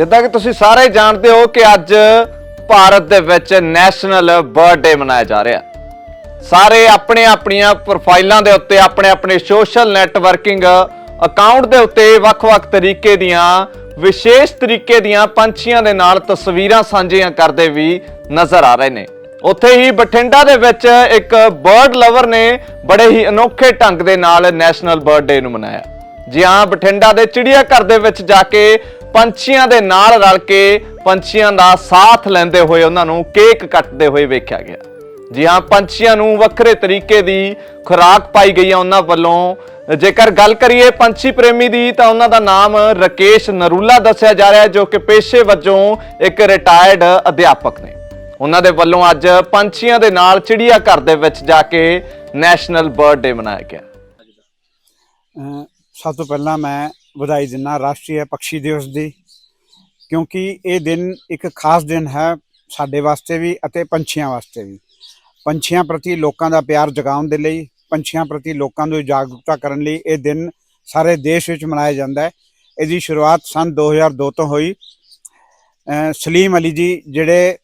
ਜਿੱਦਾਂ ਕਿ ਤੁਸੀਂ ਸਾਰੇ ਜਾਣਦੇ ਹੋ ਕਿ ਅੱਜ ਭਾਰਤ ਦੇ ਵਿੱਚ ਨੈਸ਼ਨਲ ਬਰਥਡੇ ਮਨਾਇਆ ਜਾ ਰਿਹਾ। ਸਾਰੇ ਆਪਣੇ ਆਪਣੀਆਂ ਪ੍ਰੋਫਾਈਲਾਂ ਦੇ ਉੱਤੇ ਆਪਣੇ ਆਪਣੇ ਸੋਸ਼ਲ ਨੈਟਵਰਕਿੰਗ ਅਕਾਊਂਟ ਦੇ ਉੱਤੇ ਵੱਖ-ਵੱਖ ਤਰੀਕੇ ਦੀਆਂ, ਵਿਸ਼ੇਸ਼ ਤਰੀਕੇ ਦੀਆਂ ਪੰਛੀਆਂ ਦੇ ਨਾਲ ਤਸਵੀਰਾਂ ਸਾਂਝੀਆਂ ਕਰਦੇ ਵੀ ਨਜ਼ਰ ਆ ਰਹੇ ਨੇ। ਉੱਥੇ ਹੀ ਬਠਿੰਡਾ ਦੇ ਵਿੱਚ ਇੱਕ ਬਰਡ ਲਵਰ ਨੇ ਬੜੇ ਹੀ ਅਨੋਖੇ ਢੰਗ ਦੇ ਨਾਲ ਨੈਸ਼ਨਲ ਬਰਥਡੇ ਨੂੰ ਮਨਾਇਆ। ਜੀ ਹਾਂ, ਬਠਿੰਡਾ ਦੇ ਚਿੜੀਆ ਘਰ ਦੇ ਵਿੱਚ ਜਾ ਕੇ ਪੰਛੀਆਂ ਦੇ ਨਾਲ ਰਲ ਕੇ ਪੰਛੀਆਂ ਦਾ ਸਾਥ ਲੈਂਦੇ ਹੋਏ ਉਹਨਾਂ ਨੂੰ ਕੇਕ ਕੱਟਦੇ ਹੋਏ ਵੇਖਿਆ ਗਿਆ। ਜੀ ਹਾਂ, ਪੰਛੀਆਂ ਨੂੰ ਵੱਖਰੇ ਤਰੀਕੇ ਦੀ ਖੁਰਾਕ ਪਾਈ ਗਈ ਹੈ ਉਹਨਾਂ ਵੱਲੋਂ। ਜੇਕਰ ਗੱਲ ਕਰੀਏ ਪੰਛੀ ਪ੍ਰੇਮੀ ਦੀ, ਤਾਂ ਉਹਨਾਂ ਦਾ ਨਾਮ ਰਕੇਸ਼ ਨਰੂਲਾ ਦੱਸਿਆ ਜਾ ਰਿਹਾ ਹੈ, ਜੋ ਕਿ ਪੇਸ਼ੇ ਵਜੋਂ ਇੱਕ ਰਿਟਾਇਰਡ ਅਧਿਆਪਕ ਨੇ। ਉਹਨਾਂ ਦੇ ਵੱਲੋਂ ਅੱਜ ਪੰਛੀਆਂ ਦੇ ਨਾਲ ਚਿੜੀਆ ਘਰ ਦੇ ਵਿੱਚ ਜਾ ਕੇ ਨੈਸ਼ਨਲ ਬਰਥਡੇ ਮਨਾਇਆ ਗਿਆ। ਸਭ ਤੋਂ ਪਹਿਲਾਂ ਮੈਂ ਵਧਾਈ ਦਿੰਦਾ ਰਾਸ਼ਟਰੀ ਪੰਛੀ ਦਿਵਸ ਦੀ, ਕਿਉਂਕਿ ਇਹ ਦਿਨ ਇੱਕ ਖਾਸ ਦਿਨ ਹੈ ਸਾਡੇ ਵਾਸਤੇ ਵੀ ਅਤੇ ਪੰਛੀਆਂ ਵਾਸਤੇ ਵੀ। ਪੰਛੀਆਂ ਪ੍ਰਤੀ ਲੋਕਾਂ ਦਾ ਪਿਆਰ ਜਗਾਉਣ ਦੇ ਲਈ, ਪੰਛੀਆਂ ਪ੍ਰਤੀ ਲੋਕਾਂ ਨੂੰ ਜਾਗਰੂਕਤਾ ਕਰਨ ਲਈ ਇਹ ਦਿਨ ਸਾਰੇ ਦੇਸ਼ ਵਿੱਚ ਮਨਾਇਆ ਜਾਂਦਾ ਹੈ। ਇਹਦੀ ਸ਼ੁਰੂਆਤ ਸਨ 2002 ਤੋਂ ਹੋਈ। ਸਲੀਮ ਅਲੀ ਜੀ ਜਿਹੜੇ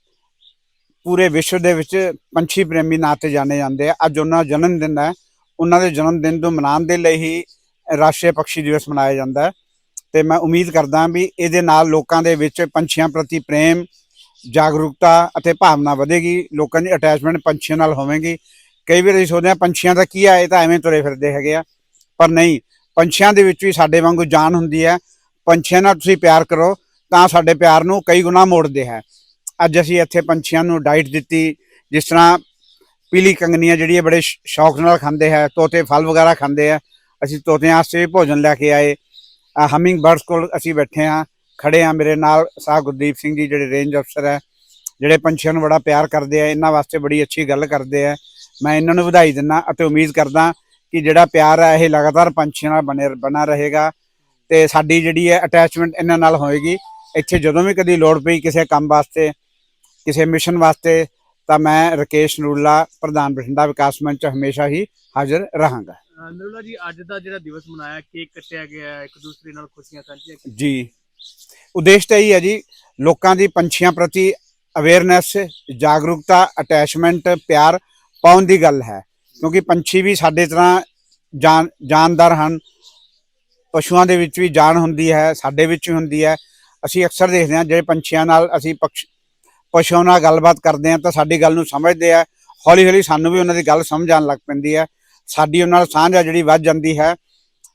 ਪੂਰੇ ਵਿਸ਼ਵ ਦੇ ਵਿੱਚ ਪੰਛੀ ਪ੍ਰੇਮੀ ਨਾਂ ਤੇ ਜਾਣੇ ਜਾਂਦੇ ਆ। ਅੱਜ ਉਹਨਾਂ ਦਾ ਜਨਮ ਦਿਨ ਹੈ। ਉਹਨਾਂ ਦੇ ਜਨਮ ਦਿਨ ਨੂੰ ਮਨਾਉਣ ਦੇ ਲਈ ਹੀ ਰਾਸ਼ਟਰੀ ਪੰਛੀ ਦਿਵਸ ਮਨਾਇਆ ਜਾਂਦਾ ਹੈ। ਤੇ ਮੈਂ ਉਮੀਦ ਕਰਦਾ ਵੀ ਇਹਦੇ ਨਾਲ ਲੋਕਾਂ ਦੇ ਵਿੱਚ ਪੰਛੀਆਂ ਪ੍ਰਤੀ ਪ੍ਰੇਮ, ਜਾਗਰੂਕਤਾ ਅਤੇ ਭਾਵਨਾ ਵਧੇਗੀ। ਲੋਕਾਂ ਦੀ ਅਟੈਚਮੈਂਟ ਪੰਛੀਆਂ ਨਾਲ ਹੋਵੇਗੀ। ਕਈ ਵਾਰ ਅਸੀਂ ਸੋਚਦੇ ਹਾਂ, ਪੰਛੀਆਂ ਦਾ ਕੀ ਆ? ਇਹ ਤਾਂ ਐਵੇਂ ਤੁਰੇ ਫਿਰਦੇ ਹੈਗੇ ਆ। ਪਰ ਨਹੀਂ, ਪੰਛੀਆਂ ਦੇ ਵਿੱਚ ਵੀ ਸਾਡੇ ਵਾਂਗੂ ਜਾਨ ਹੁੰਦੀ ਹੈ। ਪੰਛੀਆਂ ਨਾਲ ਤੁਸੀਂ ਪਿਆਰ ਕਰੋ, ਤਾਂ ਸਾਡੇ ਪਿਆਰ ਨੂੰ ਕਈ ਗੁਣਾ ਮੋੜਦੇ ਹੈ। ਅੱਜ ਅਸੀਂ ਇੱਥੇ ਪੰਛੀਆਂ ਨੂੰ ਡਾਈਟ ਦਿੱਤੀ, ਜਿਸ ਤਰ੍ਹਾਂ ਪੀਲੀ ਕੰਗਨੀਆਂ ਜਿਹੜੀ ਹੈ ਬੜੇ ਸ਼ੌਕ ਨਾਲ ਖਾਂਦੇ ਹੈ, ਤੋਤੇ, ਫਲ ਵਗੈਰਾ ਖਾਂਦੇ ਹੈ। ਅਸੀਂ ਤੋਤਿਆਂ ਵਾਸਤੇ ਵੀ ਭੋਜਨ ਲੈ ਕੇ ਆਏ। ਹਮਿੰਗ ਬਰਡਸ ਕੋਲ ਅਸੀਂ ਬੈਠੇ ਆ, ਖੜੇ ਆ ਮੇਰੇ ਨਾਲ ਸਾਹ ਗੁਰਦੀਪ ਸਿੰਘ ਜੀ, ਜਿਹੜੇ ਰੇਂਜ ਅਫਸਰ ਹੈ, ਜਿਹੜੇ ਪੰਛੀਆਂ ਨੂੰ ਬੜਾ ਪਿਆਰ ਕਰਦੇ ਆ, ਇਹਨਾਂ ਵਾਸਤੇ ਬੜੀ ਅੱਛੀ ਗੱਲ ਕਰਦੇ ਆ। ਮੈਂ ਇਹਨਾਂ ਨੂੰ ਵਧਾਈ ਦਿੰਦਾ ਅਤੇ ਉਮੀਦ ਕਰਦਾ ਕਿ ਜਿਹੜਾ ਪਿਆਰ ਹੈ, ਇਹ ਲਗਾਤਾਰ ਪੰਛੀਆਂ ਨਾਲ ਬਣੇ, ਬਣਾ ਰਹੇਗਾ ਤੇ ਸਾਡੀ ਜਿਹੜੀ ਹੈ ਅਟੈਚਮੈਂਟ ਇਹਨਾਂ ਨਾਲ ਹੋਏਗੀ। ਇੱਥੇ ਜਦੋਂ ਵੀ ਕਦੀ ਲੋੜ ਪਈ ਕਿਸੇ ਕੰਮ ਵਾਸਤੇ, ਕਿਸੇ ਮਿਸ਼ਨ ਵਾਸਤੇ, ਤਾਂ ਮੈਂ ਰਕੇਸ਼ ਨੂਰਲਾ, ਪ੍ਰਧਾਨ ਬਠਿੰਡਾ ਵਿਕਾਸ ਮੰਚ ਹਮੇਸ਼ਾ ਹੀ ਹਾਜ਼ਰ ਰਹਾਂਗਾ। ਨਰੂਲਾ ਜੀ, ਅੱਜ ਦਾ ਜਿਹੜਾ ਦਿਵਸ ਮਨਾਇਆ, ਕੇਕ ਕੱਟਿਆ ਗਿਆ, ਇੱਕ ਦੂਸਰੇ ਨਾਲ ਖੁਸ਼ੀਆਂ ਸਾਂਝੀਆਂ ਕੀਤੀਆਂ। ਜੀ। ਉਦੇਸ਼ ਤਾਂ ਇਹੀ ਹੈ ਜੀ, ਲੋਕਾਂ ਦੀ ਪੰਛੀਆਂ ਪ੍ਰਤੀ ਅਵੇਅਰਨੈਸ ਜਾਗਰੂਕਤਾ ਅਟੈਚਮੈਂਟ ਪਿਆਰ ਪਾਉਣ ਦੀ ਗੱਲ ਹੈ। ਕਿਉਂਕਿ ਪੰਛੀ ਵੀ ਸਾਡੇ ਤਰ੍ਹਾਂ ਜਾਨ, ਜਾਨਦਾਰ ਹਨ। ਪਸ਼ੂਆਂ ਦੇ ਵਿੱਚ ਵੀ ਜਾਨ ਹੁੰਦੀ ਹੈ, ਸਾਡੇ ਵਿੱਚ ਵੀ ਹੁੰਦੀ ਹੈ। ਅਸੀਂ ਅਕਸਰ ਦੇਖਦੇ ਹਾਂ, ਜਿਹੜੇ ਪੰਛੀਆਂ ਨਾਲ ਅਸੀਂ ਪਕਸ਼, ਪਸ਼ੂਆਂ ਨਾਲ ਗੱਲਬਾਤ ਕਰਦੇ ਹਾਂ, ਤਾਂ ਸਾਡੀ ਗੱਲ ਨੂੰ ਸਮਝਦੇ ਆ। ਹੌਲੀ ਹੌਲੀ ਸਾਨੂੰ ਵੀ ਉਹਨਾਂ ਦੀ ਗੱਲ ਸਮਝ ਆਉਣ ਲੱਗ ਪੈਂਦੀ ਹੈ। ਸਾਡੀ ਉਹਨਾਂ ਨਾਲ ਸਾਂਝ ਆ ਜਿਹੜੀ ਵੱਧ ਜਾਂਦੀ ਹੈ।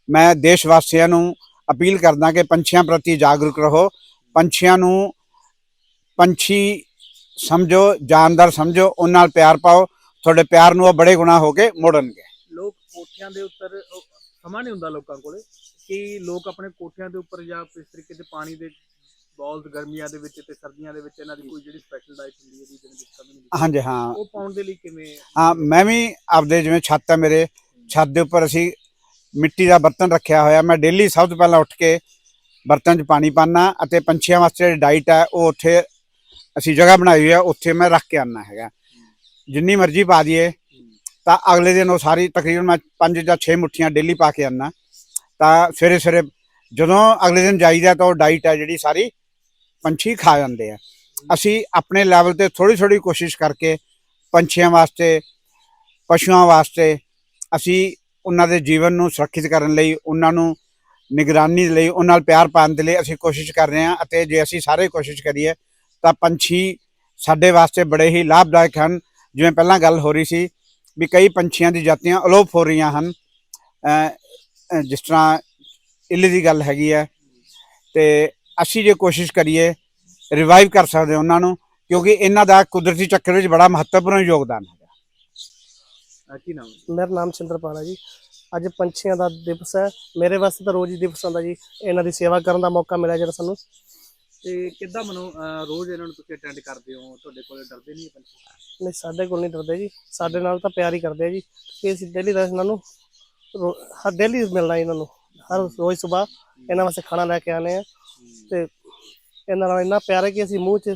ਮੈਂ ਦੇਸ਼ ਵਾਸੀਆਂ ਨੂੰ ਅਪੀਲ ਕਰਦਾ ਕਿ ਪੰਛੀਆਂ ਪ੍ਰਤੀ ਜਾਗਰੂਕ ਰਹੋ। ਪੰਛੀਆਂ ਨੂੰ ਪੰਛੀ ਸਮਝੋ ਜਾਨਦਾਰ ਸਮਝੋ, ਉਹਨਾਂ ਨਾਲ ਪਿਆਰ ਪਾਓ। ਤੁਹਾਡੇ ਪਿਆਰ ਨੂੰ ਉਹ ਬੜੇ ਗੁਣਾ ਹੋ ਕੇ ਮੋੜਨਗੇ। ਲੋਕ ਕੋਠਿਆਂ ਦੇ ਉੱਤਰ ਸਮਾਂ ਨਹੀਂ ਹੁੰਦਾ ਲੋਕਾਂ ਕੋਲੇ ਕਿ ਲੋਕ ਆਪਣੇ ਕੋਠਿਆਂ ਦੇ ਉੱਪਰ ਜਾਂ ਇਸ ਤਰੀਕੇ ਦੇ ਪਾਣੀ ਦੇ ਬॉल्स ਗਰਮੀਆਂ ਦੇ ਵਿੱਚ ਤੇ ਸਰਦੀਆਂ ਦੇ ਵਿੱਚ ਇਹਨਾਂ ਦੀ ਕੋਈ ਜਿਹੜੀ ਸਪੈਸ਼ਲ ਡਾਈਟ ਹੁੰਦੀ ਹੈ ਜਿਹਦੇ ਵਿੱਚ ਕਮੀ ਨਹੀਂ ਹਾਂਜੀ ਹਾਂ। ਉਹ ਪਾਉਣ ਦੇ ਲਈ ਕਿਵੇਂ ਹਾਂ? ਮੈਂ ਵੀ ਆਪਦੇ ਜਿਵੇਂ ਛੱਤ ਹੈ ਮੇਰੇ ਛੱਤ ਦੇ ਉੱਪਰ ਅਸੀਂ ਮਿੱਟੀ ਦਾ ਬਰਤਨ ਰੱਖਿਆ ਹੋਇਆ। ਮੈਂ ਡੇਲੀ ਸਭ ਤੋਂ ਪਹਿਲਾਂ ਉੱਠ ਕੇ ਬਰਤਨ 'ਚ ਪਾਣੀ ਪਾਣਾ ਅਤੇ ਪੰਛੀਆਂ ਵਾਸਤੇ ਜਿਹੜੀ ਡਾਈਟ ਹੈ ਉਹ ਉੱਥੇ ਅਸੀਂ ਜਗ੍ਹਾ ਬਣਾਈ ਹੋਈ ਹੈ ਉੱਥੇ ਮੈਂ ਰੱਖ ਕੇ ਆਉਣਾ ਹੈਗਾ। ਜਿੰਨੀ ਮਰਜ਼ੀ ਪਾ ਦਈਏ ਤਾਂ ਅਗਲੇ ਦਿਨ ਉਹ ਸਾਰੀ ਤਕਰੀਬਨ ਮੈਂ 5 ਜਾਂ 6 ਮੁੱਠੀਆਂ ਡੇਲੀ ਪਾ ਕੇ ਆਉਣਾ ਤਾਂ ਸਵੇਰੇ ਸਵੇਰੇ ਜਦੋਂ ਅਗਲੇ ਦਿਨ ਜਾਈਦਾ ਤਾਂ ਉਹ ਡਾਈਟ ਹੈ ਜਿਹੜੀ ਸਾਰੀ ਪੰਛੀ ਖਾ ਜਾਂਦੇ ਆ। ਅਸੀਂ ਆਪਣੇ ਲੈਵਲ ਤੇ ਥੋੜੀ ਥੋੜੀ ਕੋਸ਼ਿਸ਼ ਕਰਕੇ ਪੰਛੀਆਂ ਵਾਸਤੇ, ਪਸ਼ੂਆਂ ਵਾਸਤੇ ਅਸੀਂ ਉਹਨਾਂ ਦੇ ਜੀਵਨ ਨੂੰ ਸੁਰੱਖਿਅਤ ਕਰਨ ਲਈ, ਉਹਨਾਂ ਨੂੰ ਨਿਗਰਾਨੀ ਲਈ, ਉਹਨਾਂ ਨਾਲ ਪਿਆਰ ਪਾਉਣ ਦੇ ਲਈ ਅਸੀਂ ਕੋਸ਼ਿਸ਼ ਕਰ ਰਹੇ ਹਾਂ ਅਤੇ ਜੇ ਅਸੀਂ ਸਾਰੇ ਕੋਸ਼ਿਸ਼ ਕਰੀਏ ਤਾਂ ਪੰਛੀ ਸਾਡੇ ਵਾਸਤੇ ਬੜੇ ਹੀ ਲਾਭਦਾਇਕ ਹਨ। ਜਿਵੇਂ ਪਹਿਲਾਂ ਗੱਲ ਹੋ ਰਹੀ ਸੀ ਵੀ ਕਈ ਪੰਛੀਆਂ ਦੀ ਜਾਤੀਆਂ ਅਲੋਪ ਹੋ ਰਹੀਆਂ ਹਨ। ਜਿਸ ਤਰ੍ਹਾਂ ਇੱਲ ਦੀ ਗੱਲ ਹੈਗੀ ਹੈ ਤੇ ਅਸੀਂ ਜੇ ਕੋਸ਼ਿਸ਼ ਕਰੀਏ ਰਿਵਾਈਵ ਕਰ ਸਕਦੇ ਹਾਂ ਉਹਨਾਂ ਨੂੰ ਕਿਉਂਕਿ ਇਹਨਾਂ ਦਾ ਕੁਦਰਤੀ ਚੱਕਰ ਵਿੱਚ ਬੜਾ ਮਹੱਤਵਪੂਰਨ ਯੋਗਦਾਨ ਹੈ ਅਹ ਕੀ ਨਾਮ? ਮੇਰਾ ਨਾਮ ਚੰਦਰਪਾਲ ਹੈ ਜੀ। ਅੱਜ ਪੰਛੀਆਂ ਦਾ ਦਿਵਸ ਹੈ। ਮੇਰੇ ਵਾਸਤੇ ਤਾਂ ਰੋਜ਼ ਹੀ ਦਿਵਸ ਹੁੰਦਾ ਜੀ। ਇਹਨਾਂ ਦੀ ਸੇਵਾ ਕਰਨ ਦਾ ਮੌਕਾ ਮਿਲਿਆ ਜਿਹੜਾ ਸਾਨੂੰ। ਤੇ ਕਿੱਦਾਂ ਮਨੋ ਰੋਜ਼ ਇਹਨਾਂ ਨੂੰ ਤੁਸੀਂ ਅਟੈਂਡ ਕਰਦੇ ਹੋ? ਤੁਹਾਡੇ ਕੋਲੇ ਡਰਦੇ ਨਹੀਂ ਪੰਛੀ? ਨਹੀਂ ਸਾਡੇ ਕੋਲ ਨਹੀਂ ਡਰਦੇ ਜੀ। ਸਾਡੇ ਨਾਲ ਤਾਂ ਪਿਆਰ ਹੀ ਕਰਦੇ ਆ ਜੀ। ਕਿ ਅਸੀਂ ਡੇਲੀ ਦਾ ਇਹਨਾਂ ਨੂੰ ਰੋ- ਹਰ ਡੇਲੀ ਮਿਲਣਾ ਇਹਨਾਂ ਨੂੰ। ਹਰ ਰੋਜ਼ ਸਵੇਰ ਇਹਨਾਂ ਵਾਸਤੇ ਖਾਣਾ ਲੈ ਕੇ ਆਨੇ ਆ। ਤੇ ਇਹਨਾਂ ਨਾਲ ਇੰਨਾ ਪਿਆਰ ਹੈ ਕਿ ਅਸੀਂ ਮੂੰਹ 'ਚ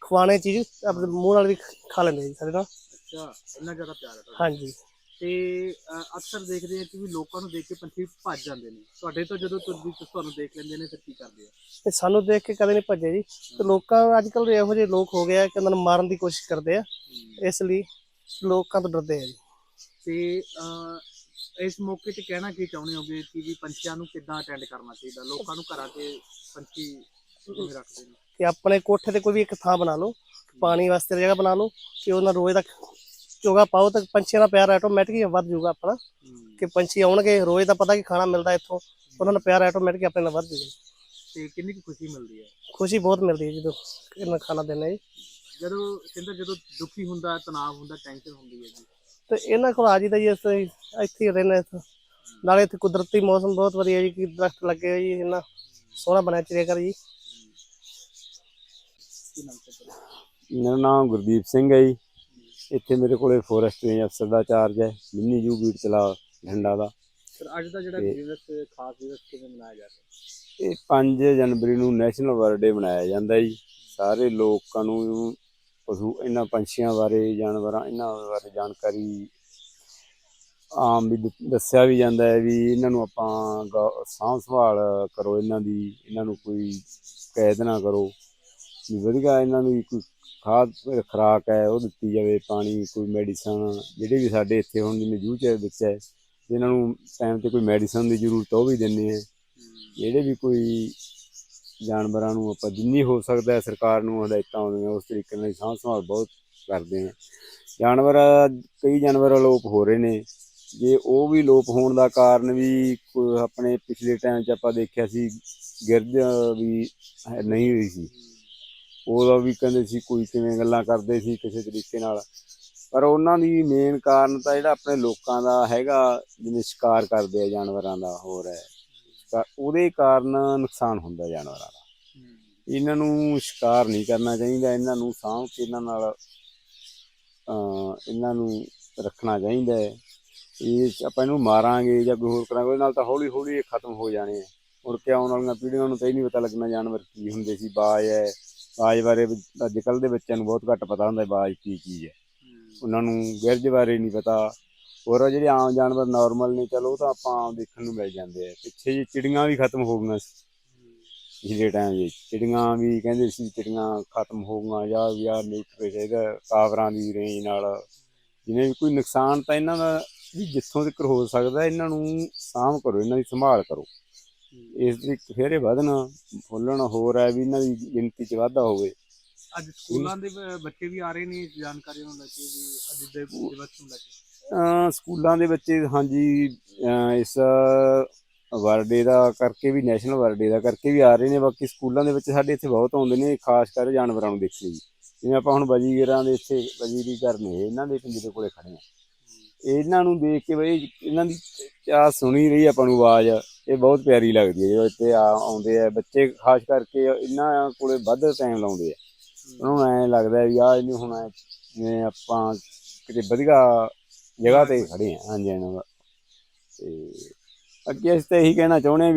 ਖਵਾਣੇ ਚੀਜ਼ ਆਪਣੇ ਮੂੰਹ ਨਾਲ ਵੀ ਖਾ ਲੈਂਦੇ ਜੀ ਸਾਡੇ ਨਾਲ। ਅੱਛਾ ਇੰਨਾ ਜ਼ਿਆਦਾ ਪਿਆਰ ਹੈ ਤੁਹਾਡਾ। ਹਾਂਜੀ। ਤੇ ਅ, ਅਕਸਰ ਦੇਖਦੇ ਆ ਕਿ ਵੀ ਲੋਕਾਂ ਨੂੰ ਦੇਖ ਕੇ ਪੰਛੀ ਭੱਜ ਜਾਂਦੇ ਨੇ। ਤੁਹਾਡੇ ਤੋਂ ਜਦੋਂ ਤੁਰਦੀ ਤੁਹਾਨੂੰ ਦੇਖ ਲੈਂਦੇ ਨੇ ਫਿਰ ਕੀ ਕਰਦੇ ਆ? ਤੇ ਸਾਨੂੰ ਦੇਖ ਕੇ ਕਦੇ ਨਹੀਂ ਭੱਜੇ ਜੀ। ਤੇ ਲੋਕਾਂ ਅੱਜ ਕੱਲ੍ਹ ਇਹੋ ਜਿਹੇ ਲੋਕ ਹੋ ਗਏ ਆ ਕਿ ਉਹਨਾਂ ਨੂੰ ਮਾਰਨ ਦੀ ਕੋਸ਼ਿਸ਼ ਕਰਦੇ ਆ। ਇਸ ਲਈ ਲੋਕਾਂ ਤੋਂ ਡਰਦੇ ਆ ਜੀ। ਤੇ ਅ, ਇਸ ਮੌਕੇ ਤੇ ਕਹਿਣਾ ਕੀ ਚਾਹੁੰਦੇ ਹੋਗੇ ਕਿ ਵੀ ਪੰਛੀਆਂ ਨੂੰ ਕਿੱਦਾਂ ਅਟੈਂਡ ਕਰਨਾ ਚਾਹੀਦਾ? ਲੋਕਾਂ ਨੂੰ ਘਰਾਂ ਤੇ ਪੰਛੀ ਕਿਵੇਂ ਰੱਖਦੇ ਨੇ? ਕਿ ਆਪਣੇ ਕੋਠੇ ਤੇ ਕੋਈ ਵੀ ਇੱਕ ਥਾਂ ਬਣਾ ਲਓ ਪਾਣੀ ਵਾਸਤੇ ਜਗ੍ਹਾ ਬਣਾ ਲਓ ਕਿ ਉਹਨਾਂ ਰੋਜ਼ ਦਾ ਚੋਗਾ ਪਾਓ ਤਾਂ ਪੰਛੀਆਂ ਦਾ ਪਿਆਰ ਆਟੋਮੈਟਿਕ ਵੱਧ ਜਾਊਗਾ ਆਪਣਾ। ਕਿ ਪੰਛੀ ਆਉਣਗੇ ਰੋਜ਼ ਦਾ ਪਤਾ ਕਿ ਖਾਣਾ ਮਿਲਦਾ ਇੱਥੋਂ ਉਹਨਾਂ ਦਾ ਪਿਆਰ ਆਟੋਮੈਟਿਕ ਆਪਣੇ ਨਾਲ ਵੱਧ ਜਾਊਗਾ। ਤੇ ਕਿੰਨੀ ਕੁ ਖੁਸ਼ੀ ਮਿਲਦੀ ਹੈ? ਖੁਸ਼ੀ ਬਹੁਤ ਮਿਲਦੀ ਹੈ ਜਦੋਂ ਇਹਨਾਂ ਖਾਣਾ ਦਿੰਦੇ ਜੀ। ਜਦੋਂ ਕਹਿੰਦਾ ਜਦੋਂ ਦੁਖੀ ਹੁੰਦਾ ਤਣਾਅ ਹੁੰਦਾ ਟੈਨਸ਼ਨ ਹੁੰਦੀ ਹੈ ਜੀ। ਤੇ ਇਹਨਾਂ ਕੋਲ ਆ ਜੀਦਾ ਜੀ ਅਸੀਂ ਇੱਥੇ ਹੀ ਰਹਿੰਦੇ ਇੱਥੇ। ਨਾਲੇ ਇੱਥੇ ਕੁਦਰਤੀ ਮੌਸਮ ਬਹੁਤ ਵਧੀਆ ਜੀ ਕਿ ਦਰਖਤ ਲੱਗੇ ਹੋਏ ਜੀ ਇੰਨਾ ਸੋਹਣਾ ਬਣਿਆ ਚਿੜੀਆਘਰ ਜੀ। ਕੀ ਨਾਮ ਹੈ ਤੁਹਾਡਾ? ਮੇਰਾ ਨਾਮ ਗੁਰਦੀਪ ਸਿੰਘ ਹੈ ਜੀ। ਇੱਥੇ ਮੇਰੇ ਕੋਲੇ ਫੋਰੈਸਟ ਰੇਂਜ ਅਫਸਰ ਦਾ ਚਾਰਜ ਹੈ ਮਿੰਨੀ ਜੂ ਬੀਟ ਚਲਾ ਠੰਡਾ ਦਾ। ਸਰ ਅੱਜ ਦਾ ਜਿਹੜਾ ਦਿਵਸ ਖਾਸ ਦਿਵਸ ਕਿਵੇਂ ਮਨਾਇਆ ਜਾ ਰਿਹਾ? ਇਹ 5 ਜਨਵਰੀ ਨੂੰ ਨੈਸ਼ਨਲ ਬਰਥਡੇ ਮਨਾਇਆ ਜਾਂਦਾ ਜੀ। ਸਾਰੇ ਲੋਕਾਂ ਨੂੰ ਪਸ਼ੂ ਇਹਨਾਂ ਪੰਛੀਆਂ ਬਾਰੇ ਜਾਨਵਰਾਂ ਇਹਨਾਂ ਬਾਰੇ ਜਾਣਕਾਰੀ ਆਮ ਵੀ ਦੱਸਿਆ ਵੀ ਜਾਂਦਾ ਹੈ ਵੀ ਇਹਨਾਂ ਨੂੰ ਆਪਾਂ ਸਾਂਭ ਸੰਭਾਲ ਕਰੋ ਇਹਨਾਂ ਦੀ ਇਹਨਾਂ ਨੂੰ ਕੋਈ ਕੈਦ ਨਾ ਕਰੋ। ਵੀ ਵਧੀਆ ਇਹਨਾਂ ਨੂੰ ਕੋਈ ਖਾਦ ਖੁਰਾਕ ਹੈ ਉਹ ਦਿੱਤੀ ਜਾਵੇ ਪਾਣੀ ਕੋਈ ਮੈਡੀਸਨ ਜਿਹੜੇ ਵੀ ਸਾਡੇ ਇੱਥੇ ਹੁਣ ਜਿਵੇਂ ਜੂ ਚ ਵਿੱਚ ਹੈ ਇਹਨਾਂ ਨੂੰ ਟਾਈਮ ਤੇ ਕੋਈ ਮੈਡੀਸਨ ਦੀ ਜ਼ਰੂਰਤ ਉਹ ਵੀ ਦਿੰਦੇ ਆ। ਜਿਹੜੇ ਵੀ ਕੋਈ ਜਾਨਵਰਾਂ ਨੂੰ ਆਪਾਂ ਜਿੰਨੀ ਹੋ ਸਕਦਾ ਹੈ ਸਰਕਾਰ ਨੂੰ ਹਦਾਇਤਾਂ ਆਉਂਦੀਆਂ, ਉਸ ਤਰੀਕੇ ਨਾਲ ਸਾਂਭ ਸੰਭਾਲ ਬਹੁਤ ਕਰਦੇ ਹਾਂ। ਜਾਨਵਰ, ਕਈ ਜਾਨਵਰ ਅਲੋਪ ਹੋ ਰਹੇ ਨੇ। ਜੇ ਉਹ ਵੀ ਲੋਪ ਹੋਣ ਦਾ ਕਾਰਨ ਵੀ ਆਪਣੇ ਪਿਛਲੇ ਟਾਈਮ 'ਚ ਆਪਾਂ ਦੇਖਿਆ ਸੀ, ਗਿਰਜ ਵੀ ਨਹੀਂ ਹੋਈ ਸੀ। ਉਹਦਾ ਵੀ ਕਹਿੰਦੇ ਸੀ ਕੋਈ ਕਿਵੇਂ ਗੱਲਾਂ ਕਰਦੇ ਸੀ ਕਿਸੇ ਤਰੀਕੇ ਨਾਲ। ਪਰ ਉਹਨਾਂ ਦੀ ਮੇਨ ਕਾਰਨ ਤਾਂ ਜਿਹੜਾ ਆਪਣੇ ਲੋਕਾਂ ਦਾ ਹੈਗਾ, ਜਿਵੇਂ ਸ਼ਿਕਾਰ ਕਰਦੇ ਆ ਜਾਨਵਰਾਂ ਦਾ ਹੋਰ ਹੈ। ਤਾਂ ਉਹਦੇ ਕਾਰਨ ਨੁਕਸਾਨ ਹੁੰਦਾ ਜਾਨਵਰਾਂ ਦਾ। ਇਹਨਾਂ ਨੂੰ ਸ਼ਿਕਾਰ ਨਹੀਂ ਕਰਨਾ ਚਾਹੀਦਾ ਇਹਨਾਂ ਨੂੰ ਸਾਂਭ ਕੇ ਇਹਨਾਂ ਨਾਲ ਇਹਨਾਂ ਨੂੰ ਰੱਖਣਾ ਚਾਹੀਦਾ ਹੈ। ਇਹ ਆਪਾਂ ਇਹਨੂੰ ਮਾਰਾਂਗੇ ਜਾਂ ਕੋਈ ਹੋਰ ਕਰਾਂਗੇ ਉਹਦੇ ਨਾਲ ਤਾਂ ਹੌਲੀ ਹੌਲੀ ਇਹ ਖਤਮ ਹੋ ਜਾਣੇ ਆ। ਮੁੜ ਕੇ ਆਉਣ ਵਾਲੀਆਂ ਪੀੜ੍ਹੀਆਂ ਨੂੰ ਤਾਂ ਇਹ ਨਹੀਂ ਪਤਾ ਲੱਗਣਾ ਜਾਨਵਰ ਕੀ ਹੁੰਦੇ ਸੀ ਬਾਜ ਹੈ। ਬਾਜ ਬਾਰੇ ਅੱਜ ਕੱਲ੍ਹ ਦੇ ਬੱਚਿਆਂ ਨੂੰ ਬਹੁਤ ਘੱਟ ਪਤਾ ਹੁੰਦਾ ਬਾਜ ਕੀ ਚੀਜ਼ ਹੈ। ਉਹਨਾਂ ਨੂੰ ਗਿਰਜ ਬਾਰੇ ਨਹੀਂ ਪਤਾ। ਹੋਰ ਜਿਹੜੇ ਆਮ ਜਾਨਵਰ ਨਾਰਮਲ ਨੇ ਚਲੋ ਉਹ ਤਾਂ ਆਪਾਂ ਦੇਖਣ ਨੂੰ ਮਿਲ ਜਾਂਦੇ ਆ। ਪਿੱਛੇ ਜੀ ਚਿੜੀਆਂ ਵੀ ਖਤਮ ਹੋ ਗਈਆਂ ਸੀ। ਪਿਛਲੇ ਟਾਈਮ ਜੀ ਚਿੜੀਆਂ ਵੀ ਕਹਿੰਦੇ ਸੀ ਚਿੜੀਆਂ ਖਤਮ ਹੋ ਗਈਆਂ ਜਾਂ ਆ ਨਿਊਟਰ ਚਾਹੀਦਾ ਕਾਵਰਾਂ ਦੀ ਰੇਂਜ ਨਾਲ। ਜਿਵੇਂ ਵੀ ਕੋਈ ਨੁਕਸਾਨ ਤਾਂ ਇਹਨਾਂ ਦਾ ਵੀ ਜਿੱਥੋਂ ਤੱਕ ਹੋ ਸਕਦਾ ਇਹਨਾਂ ਨੂੰ ਸਾਂਭ ਕਰੋ ਇਹਨਾਂ ਦੀ ਸੰਭਾਲ ਕਰੋ। ਇਸ ਦੀ ਫਿਰ ਵਧਣ ਫੁੱਲਣ ਹੋਰ ਹੈ ਵੀ ਇਹਨਾਂ ਦੀ ਗਿਣਤੀ 'ਚ ਵਾਧਾ ਹੋਵੇ। ਅੱਜ ਸਕੂਲਾਂ ਦੇ ਬੱਚੇ ਵੀ ਆ ਰਹੇ ਨੇ ਜਾਣਕਾਰੀ ਨੂੰ ਲੈ ਕੇ ਵੀ ਅੱਜ ਦੇ ਦਿਵਸ ਨੂੰ ਲੈ ਕੇ। ਸਕੂਲਾਂ ਦੇ ਬੱਚੇ ਹਾਂਜੀ ਇਸ ਵਰਡੇ ਦਾ ਕਰਕੇ ਵੀ ਨੈਸ਼ਨਲ ਵਰਡੇ ਦਾ ਕਰਕੇ ਵੀ ਆ ਰਹੇ ਨੇ। ਬਾਕੀ ਸਕੂਲਾਂ ਦੇ ਵਿੱਚ ਸਾਡੇ ਇੱਥੇ ਬਹੁਤ ਆਉਂਦੇ ਨੇ ਖਾਸ ਕਰ ਜਾਨਵਰਾਂ ਨੂੰ ਦੇਖਣ ਲਈ। ਜਿਵੇਂ ਆਪਾਂ ਹੁਣ ਬਜੀਗਰਾਂ ਦੇ ਇੱਥੇ ਬਜੀਰੀ ਘਰ ਨੇ ਇਹਨਾਂ ਦੇ ਪਿੰਜਰੇ ਕੋਲੇ ਖੜੇ ਆ। ਇਹਨਾਂ ਨੂੰ ਦੇਖ ਕੇ ਬਈ ਇਹਨਾਂ ਦੀ ਚਾਹ ਸੁਣੀ ਰਹੀ ਆਪਾਂ ਨੂੰ ਆਵਾਜ਼। ਇਹ ਬਹੁਤ ਪਿਆਰੀ ਲੱਗਦੀ ਹੈ ਜਦੋਂ ਇੱਥੇ ਆ ਆਉਂਦੇ ਆ। ਬੱਚੇ ਖਾਸ ਕਰਕੇ ਇਹਨਾਂ ਕੋਲੇ ਵੱਧ ਟਾਈਮ ਲਾਉਂਦੇ ਆ। ਉਹਨਾਂ ਨੂੰ ਐਂ ਲੱਗਦਾ ਵੀ ਆ ਇਹਨੂੰ ਹੁਣ ਜਿਵੇਂ ਆਪਾਂ ਕਿਤੇ ਵਧੀਆ ਜਗ੍ਹਾ ਤੇ ਖੜੇ ਆ, ਹਾਂਜੀ ਇਹਨਾਂ ਦਾ ਤੇ ਅੱਗੇ ਅਸੀਂ ਤਾਂ ਇਹੀ ਕਹਿਣਾ ਚਾਹੁੰਦੇ ਹਾਂ ਵੀ